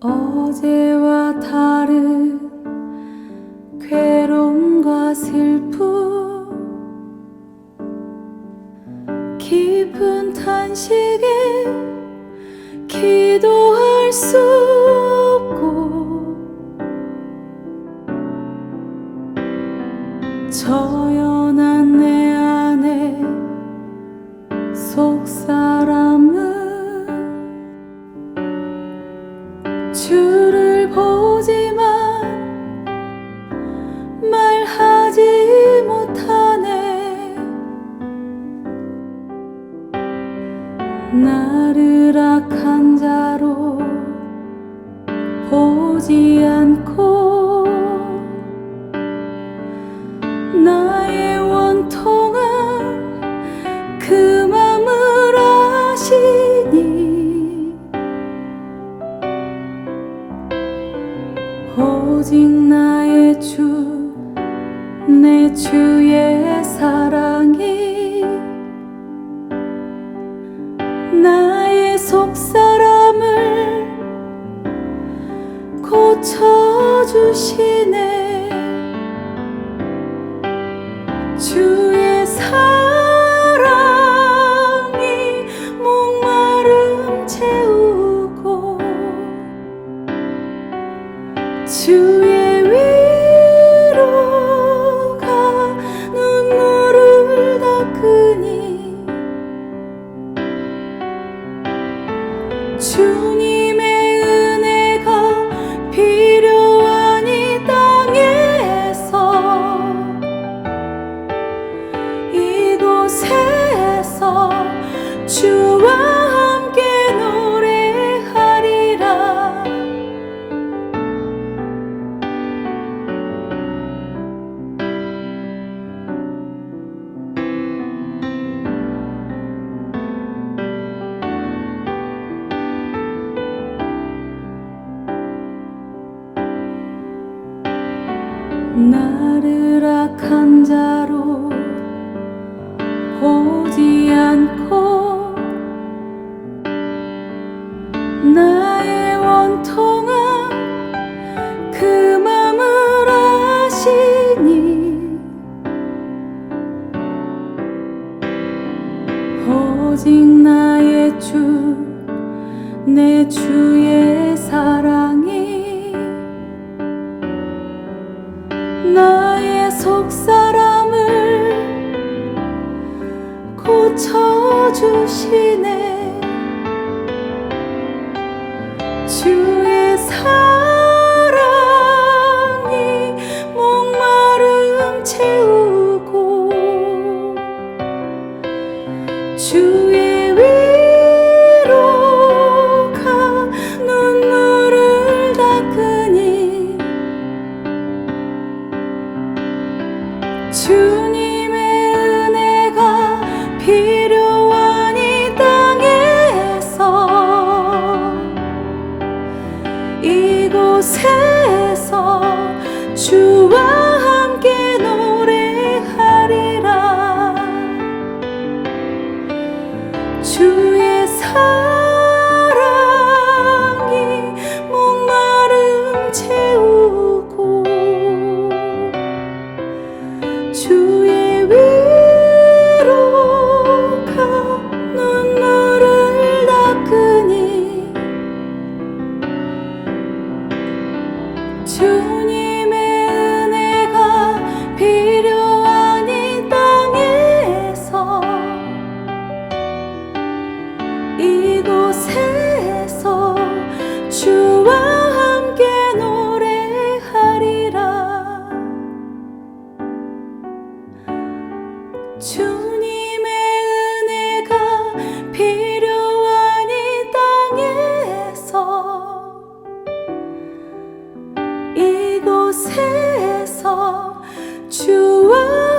어제와 다른 괴로움과 슬픔. 깊은 탄식에 기도할 수 없고 저연한 내 안에 속사 주를 보지만 말하지 못하네. 나를 악한 자로 보지 않고 오직 나의 주 내 주의 사랑이 나의 속사람을 고쳐주시네 주의 위로가 눈물을 닦으니 주 악한 자로 보지 않고 나의 원통은 그 맘을 아시니 오직 나의 주 내 주의 사랑 주님의 은혜가 필요한 이 땅에서 이곳에서 주와 함께 노래하리라. 주의 사랑 주님의 은혜가 필요한 이 땅에서 이곳에서 주와 함께 노래하리라 곳에서 주와